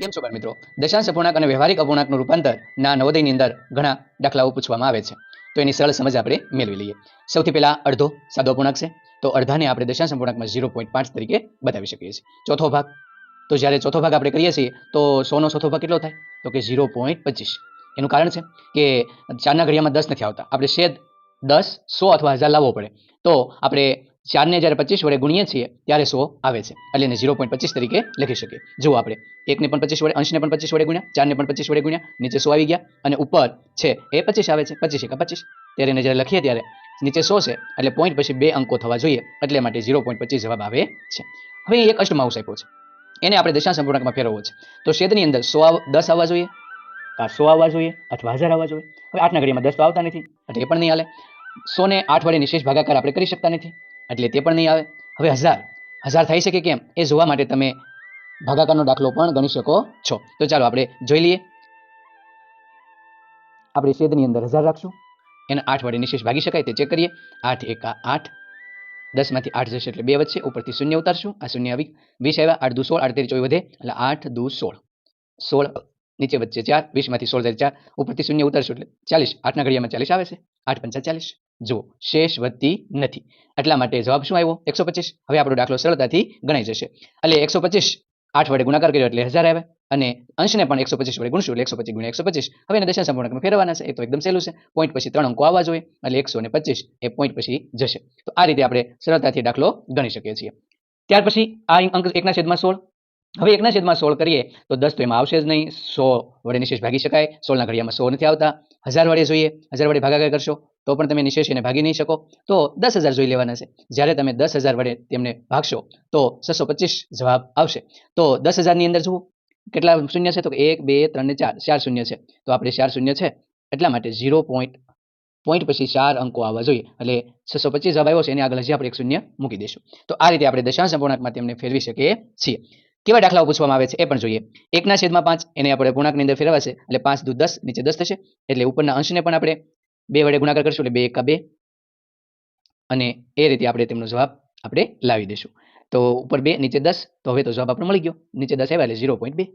કેમ છો બાળ મિત્રો દશાંશ અપૂર્ણાંક અને વ્યવહારિક અપૂર્ણાંકનું રૂપાંતર ના નવોદયની અંદર ઘણા દાખલાઓ પૂછવામાં આવે છે. તો એની સરળ સમજ આપણે મેળવી લઈએ. સૌથી પહેલા અડધો સાદો અપૂર્ણાંક છે. તો અડધાને આપણે દશાંશ અપૂર્ણાંકમાં ઝીરો પોઈન્ટ પાંચ તરીકે બતાવી શકીએ છીએ. ચોથો ભાગ. તો જ્યારે ચોથો ભાગ આપણે કરીએ છીએ, તો સોનો ચોથો ભાગ કેટલો થાય? તો કે ઝીરો પોઈન્ટ પચીસ. એનું કારણ છે કે ચારના ઘડિયામાં દસ નથી આવતા. આપણે શેદ દસ, સો અથવા હજાર લાવવો પડે. તો આપણે ચારને જ્યારે પચીસ વડે ગુણીએ છીએ, ત્યારે સો આવે છે. એટલે એને ઝીરો પોઈન્ટ પચીસ તરીકે લખી શકીએ. જુઓ આપણે, એકને પણ પચીસ વડે, અંશને પણ પચીસ વડે ગુણ્યા, ચારને પણ પચીસ વડે ગુણ્યા, નીચે સો આવી ગયા, અને ઉપર છે એ પચીસ આવે છે. પચીસ એકા પચીસ. ત્યારે એને જ્યારે લખીએ ત્યારે નીચે સો છે, એટલે પોઈન્ટ પછી બે અંકો થવા જોઈએ, એટલે માટે ઝીરો પોઈન્ટ પચીસ જવાબ આવે છે. હવે એક અષ્ટમાઉસ આપ્યો છે. એને આપણે દશાંશ અપૂર્ણાંકમાં ફેરવવો છે. તો છેદની અંદર સો દસ આવવા જોઈએ, કાં સો આવવા જોઈએ, અથવા હજાર આવવા જોઈએ. હવે આઠના ઘડીમાં દસ તો આવતા નથી, એટલે એ પણ નહીં હાલે. સોને આઠ વડે નિશેષ ભાગાકાર આપણે કરી શકતા નથી. એટલે તે પણ નહીં આવે. હવે હજાર. હજાર થઈ શકે કેમ? એ જોવા માટે તમે ભાગાકારનો દાખલો પણ ગણી શકો છો. તો ચાલો આપણે જોઈ લઈએ. આપણે છેદની અંદર હજાર રાખશું. એને આઠ વડે નિશેષ ભાગી શકાય તે ચેક કરીએ. આઠ એકા આઠ. દસમાંથી આઠ જશે એટલે બે વચ્ચે ઉપરથી શૂન્ય ઉતારશું. આ શૂન્ય આવી વીસ આવ્યા. આઠ દુ સોળ. આઠ તેરી ચોવી વધે. એટલે આઠ દુ સોળ. સોળ નીચે વચ્ચે ચાર. વીસમાંથી સોળ જાય ચાર. ઉપરથી શૂન્ય ઉતારશું એટલે ચાલીસ. આઠના ઘડિયામાં ચાલીસ આવે છે. આઠ પંચા ચાલીસ. જુઓ, શેષ વધતી નથી. એટલા માટે જવાબ શું આવ્યો? એકસો પચીસ. હવે આપણો દાખલો સરળતાથી ગણાઈ જશે. એટલે એકસો પચીસ, આઠ વડે ગુણાકાર કર્યો એટલે હજાર આવે. અને અંશને પણ એકસો પચીસ વડે ગુણશું એટલે એકસો પચીસ ગુણ્યા એકસો પચીસ. હવે એને દશાંશ અપૂર્ણાંકમાં ફેરવાના છે. એ તો એકદમ સહેલું છે. પોઈન્ટ પછી ત્રણ અંકો આવવા જોઈએ. એટલે એકસો ને પચીસ એ પોઈન્ટ પછી જશે. તો આ રીતે આપણે સરળતાથી દાખલો ગણી શકીએ છીએ. ત્યાર પછી આ અંક એકના છેદમાં સોળ. હવે એકના છેદમાં સોળ કરીએ તો દસ તો એમાં આવશે જ નહીં. સો વડે નિશેષ ભાગી શકાય. સોળના ઘડિયામાં સો નથી આવતા. હજાર વડે જોઈએ. હજાર વડે ભાગાકાર કરશો. તો પણ તમે નિશેષ એને ભાગી નહીં શકો. તો દસ હજાર જોઈ લેવાના છે. જ્યારે તમે દસ હજાર વડે તેમને ભાગશો, તો છસો પચીસ જવાબ આવશે. તો દસ હજારની અંદર જુઓ, કેટલા શૂન્ય છે? તો એક, બે, ત્રણ ચાર. ચાર શૂન્ય છે. તો આપણે ચાર શૂન્ય છે. એટલા માટે ઝીરો પોઈન્ટ પોઈન્ટ પછી ચાર અંકો આવવા જોઈએ. એટલે છસો પચીસ જવાબ આવ્યો છે. એની આગળ હજી આપણે એક શૂન્ય મૂકી દઈશું. તો આ રીતે આપણે દશાંશ અપૂર્ણાંકમાં તેમને ફેરવી શકીએ છીએ. કેવા દાખલાઓ પૂછવામાં આવે છે એ પણ જોઈએ. એકના છેદમાં પાંચ, એને આપણે પૂર્ણાંકની અંદર ફેરવાશે. એટલે પાંચ દુ દસ, નીચે દસ થશે. એટલે ઉપરના અંશને પણ આપણે બે વડે ગુણાકાર કરશું એટલે બે એકા બે. અને એ રીતે આપણે તેમનો જવાબ આપણે લાવી દઈશું. તો ઉપર બે, નીચે દસ. તો હવે તો જવાબ આપણો મળી ગયો. નીચે દસ આવ્યા એટલે ઝીરો પોઈન્ટ બે.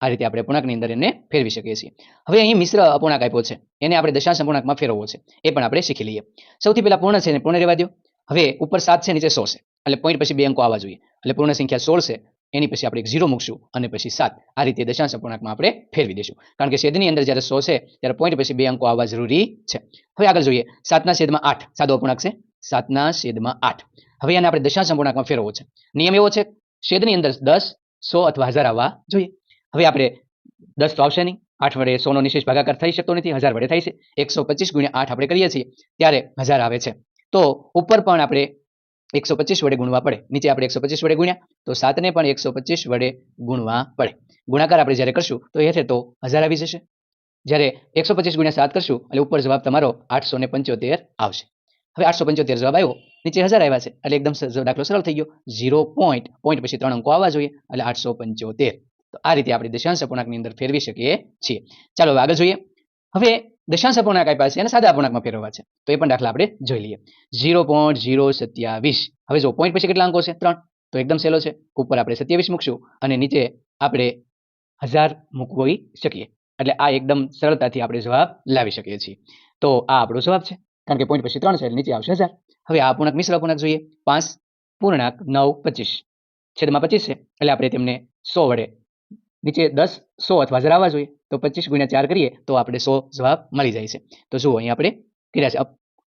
આ રીતે આપણે પૂર્ણાંકની અંદર એને ફેરવી શકીએ છીએ. હવે અહીં મિશ્ર અપૂર્ણાંક આપ્યો છે. એને આપણે દશાંશ અપૂર્ણાંકમાં ફેરવવો છે. એ પણ આપણે શીખી લઈએ. સૌથી પહેલા પૂર્ણ છે એને પૂર્ણ રહેવા દો હવે ઉપર સાત છે, નીચે સો છે. એટલે પોઈન્ટ પછી બે અંકો આવવા જોઈએ. એટલે પૂર્ણ સંખ્યા સોળ છે. એની પછી આપણે એક ઝીરો મૂકશું અને પછી સાત. આ રીતે દશાંશ અપૂર્ણાંકમાં આપણે ફેરવી દઈશું. કારણ કે છેદની અંદર જ્યારે સો છે, ત્યારે પોઈન્ટ પછી બે અંકો આવવા જરૂરી છે. હવે આગળ જોઈએ. સાતના છેદમાં આઠ. સાદો અપૂર્ણાંક છે? સાતના છેદમાં આઠ. હવે આને આપણે દશાંશ અપૂર્ણાંકમાં ફેરવવો છે. નિયમ એવો છે, છેદની અંદર દસ, સો અથવા હજાર આવવા જોઈએ. હવે આપણે દસ તો આવશે નહીં. આઠ વડે સોનો નિશેષ ભાગાકાર થઈ શકતો નથી. હજાર વડે થાય છે. એકસો પચીસ ગુણ્યા આઠ આપણે કરીએ છીએ. ત્યારે હજાર આવે છે. તો ઉપર પણ આપણે એકસો પચીસ વડે ગુણવા પડે. નીચે આપણે એકસો પચીસ વડે ગુણ્યા, તો સાતને પણ એકસો પચીસ વડે ગુણવા પડે. ગુણાકાર આપણે જ્યારે કરશું, તો એ તો હજાર આવી જશે. જ્યારે એકસો પચીસ ગુણ્યા સાત કરશું, એટલે ઉપર જવાબ તમારો આઠસો ને પંચોતેર આવશે. હવે આઠસો પંચોતેર જવાબ આવ્યો, નીચે હજાર આવ્યા છે, એટલે એકદમ દાખલો સરળ થઈ ગયો. ઝીરો પોઈન્ટ પોઈન્ટ પછી ત્રણ અંકો આવવા જોઈએ, એટલે આઠસો પંચોતેર. તો આ રીતે આપણે દશાંશ અપૂર્ણાંકની અંદર ફેરવી શકીએ છીએ. ચાલો આગળ જોઈએ. હવે દશાંશ અપૂર્ણાંક આપ્યા છે અને સાદા અપૂર્ણાંકમાં ફેરવવા છે. તો એ પણ દાખલા આપણે જોઈ લઈએ. ઝીરો પોઈન્ટ ઝીરો સત્યાવીસ. હવે જો પોઈન્ટ પછી કેટલા અંકો છે? ત્રણ. તો એકદમ સહેલો છે. ઉપર આપણે સત્યાવીસ મૂકશું અને નીચે આપણે હજાર મૂકવી શકીએ. એટલે આ એકદમ સરળતાથી આપણે જવાબ લાવી શકીએ છીએ. તો આ આપણો જવાબ છે. કારણ કે પોઈન્ટ પછી ત્રણ છે એટલે નીચે આવશે હજાર. હવે આ અપૂર્ણાંક મિશ્ર અપૂર્ણાંક જોઈએ. પાંચ પૂર્ણાંક નવ પચીસ. છેદમાં પચીસ છે. એટલે આપણે તેમને સો વડે નીચે દસ સો અથવા હજાર આવવા જોઈએ, તો પચીસ ગુણ્યા ચાર કરીએ, તો આપણે સો જવાબ મળી જાય છે. તો જુઓ અહીં આપણે કર્યા છે.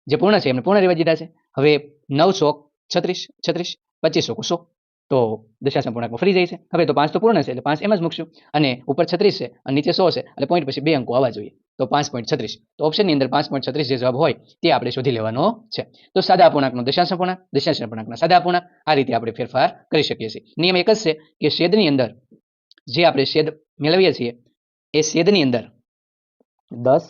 જે પૂર્ણ છે, એમને પૂર્ણ રહેવા દીધા છે. હવે નવ સો છત્રીસ છત્રીસ, પચીસ સો. તો દશાંશ પૂર્ણાંકમાં ફરી જાય છે. હવે તો પાંચ તો પૂર્ણ છે, એટલે પાંચ એમ જ મૂકશું. અને ઉપર છત્રીસ છે, અને નીચે સો છે, એટલે પોઈન્ટ પછી બે અંકો આવવા જોઈએ. તો પાંચ પોઈન્ટ છત્રીસ. તો ઓપ્શનની અંદર પાંચ પોઈન્ટ છત્રીસ જે જવાબ હોય, તે આપણે શોધી લેવાનો છે. તો સાદા અપૂર્ણાંકનો દશાંશ અપૂર્ણાંક દશાંશ અપૂર્ણાંકના સાદા અપૂર્ણાંક આ રીતે આપણે ફેરફાર કરી શકીએ છીએ. નિયમ એક જ છે કે છેદની અંદર જે આપણે છેદ મેળવીએ છીએ, એ છેદની અંદર દસ,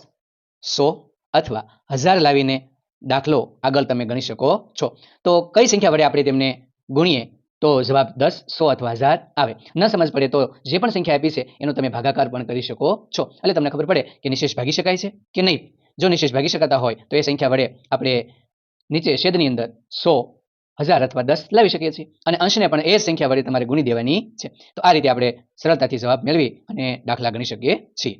સો અથવા હજાર લાવીને દાખલો આગળ તમે ગણી શકો છો. તો કઈ સંખ્યા વડે આપણે તેમને ગુણીએ? તો જવાબ દસ, સો અથવા હજાર આવે. ન સમજ પડે તો જે પણ સંખ્યા આપી છે, એનો તમે ભાગાકાર પણ કરી શકો છો. એટલે તમને ખબર પડે કે નિશેષ ભાગી શકાય છે કે નહીં? જો નિશેષ ભાગી શકાતા હોય, તો એ સંખ્યા વડે આપણે નીચે છેદની અંદર સો હજાર અથવા દસ લાવી શકીએ છીએ. અને અંશને પણ એ સંખ્યા વડે તમારે ગુણી દેવાની છે. તો આ રીતે આપણે સરળતાથી જવાબ મેળવી અને દાખલા ગણી શકીએ છીએ.